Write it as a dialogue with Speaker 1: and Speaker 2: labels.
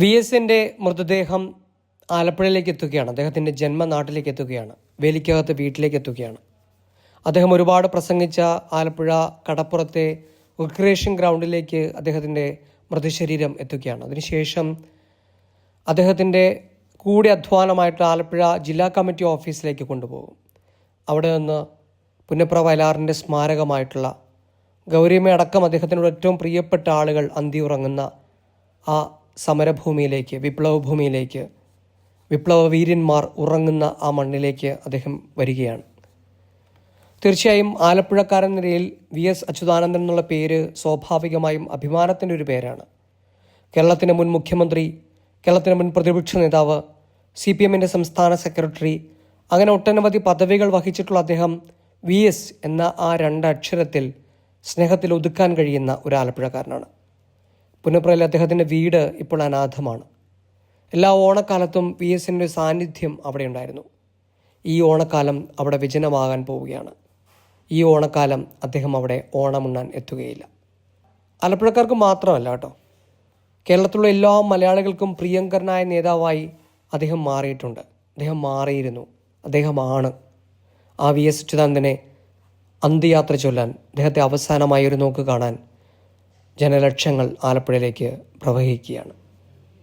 Speaker 1: V എസിന്റെ മൃതദേഹം ആലപ്പുഴയിലേക്ക് എത്തുകയാണ്. അദ്ദേഹത്തിന്റെ ജന്മനാട്ടിലേക്ക് എത്തുകയാണ്. വേലിക്കകത്ത് വീട്ടിലേക്ക് എത്തുകയാണ്. അദ്ദേഹം ഒരുപാട് പ്രസംഗിച്ച ആലപ്പുഴ കടപ്പുറത്തെ റിക്രിയേഷൻ ഗ്രൗണ്ടിലേക്ക് അദ്ദേഹത്തിന്റെ മൃതശരീരം എത്തുകയാണ്. അതിനുശേഷം അദ്ദേഹത്തിന്റെ കൂടെ അധ്വാനമായിട്ട് ആലപ്പുഴ ജില്ലാ കമ്മിറ്റി ഓഫീസിലേക്ക് കൊണ്ടുപോകും. അവിടെ നിന്ന് പുന്നപ്ര വയലാറിന്റെ സ്മാരകമായിട്ടുള്ള ഗൗരിയമ്മ അടക്കം അദ്ദേഹത്തിനോട് ഏറ്റവും പ്രിയപ്പെട്ട ആളുകൾ അന്തി ഉറങ്ങുന്ന ആ സമരഭൂമിയിലേക്ക് വിപ്ലവ ഭൂമിയിലേക്ക് വിപ്ലവ വീര്യന്മാർ ഉറങ്ങുന്ന ആ മണ്ണിലേക്ക് അദ്ദേഹം വരികയാണ്. തീർച്ചയായും ആലപ്പുഴക്കാരൻ നിലയിൽ വി എസ് അച്യുതാനന്ദൻ എന്നുള്ള പേര് സ്വാഭാവികമായും അഭിമാനത്തിന്റെ ഒരു പേരാണ്. കേരളത്തിന്റെ മുൻ മുഖ്യമന്ത്രി കേരളത്തിന്റെ മുൻ പ്രതിപക്ഷ നേതാവ് സി പി എമ്മിന്റെ സംസ്ഥാന സെക്രട്ടറി അങ്ങനെ ഒട്ടനവധി പദവികൾ വഹിച്ചിട്ടുള്ള അദ്ദേഹം വി എസ് എന്ന ആ രണ്ടക്ഷരത്തിൽ സ്നേഹത്തിൽ ഒതുക്കാൻ കഴിയുന്ന ഒരു ആലപ്പുഴക്കാരനാണ്. പുന്നപ്രയിൽ അദ്ദേഹത്തിന്റെ വീട് ഇപ്പോൾ അനാഥമാണ്. എല്ലാ ഓണക്കാലത്തും വി എസിന്റെ സാന്നിധ്യം അവിടെ ഉണ്ടായിരുന്നു. ഈ ഓണക്കാലം അവിടെ വിജനമാകാൻ പോവുകയാണ്. ഈ ഓണക്കാലം അദ്ദേഹം അവിടെ ഓണമുണ്ണാൻ എത്തുകയില്ല. ആലപ്പുഴക്കാർക്ക് മാത്രമല്ല കേട്ടോ. കേരളത്തിലുള്ള എല്ലാ മലയാളികൾക്കും പ്രിയങ്കരനായ നേതാവായി അദ്ദേഹം മാറിയിട്ടുണ്ട്. അദ്ദേഹം മാറിയിരുന്നു. അദ്ദേഹമാണ് ആ വി എസ് അച്യുതാനന്ദനെ അന്ത്യയാത്ര ചൊല്ലാൻ അദ്ദേഹത്തെ അവസാനമായി ഒരു നോക്ക് കാണാൻ ജനലക്ഷങ്ങൾ ആലപ്പുഴയിലേക്ക് പ്രവഹിക്കുകയാണ്.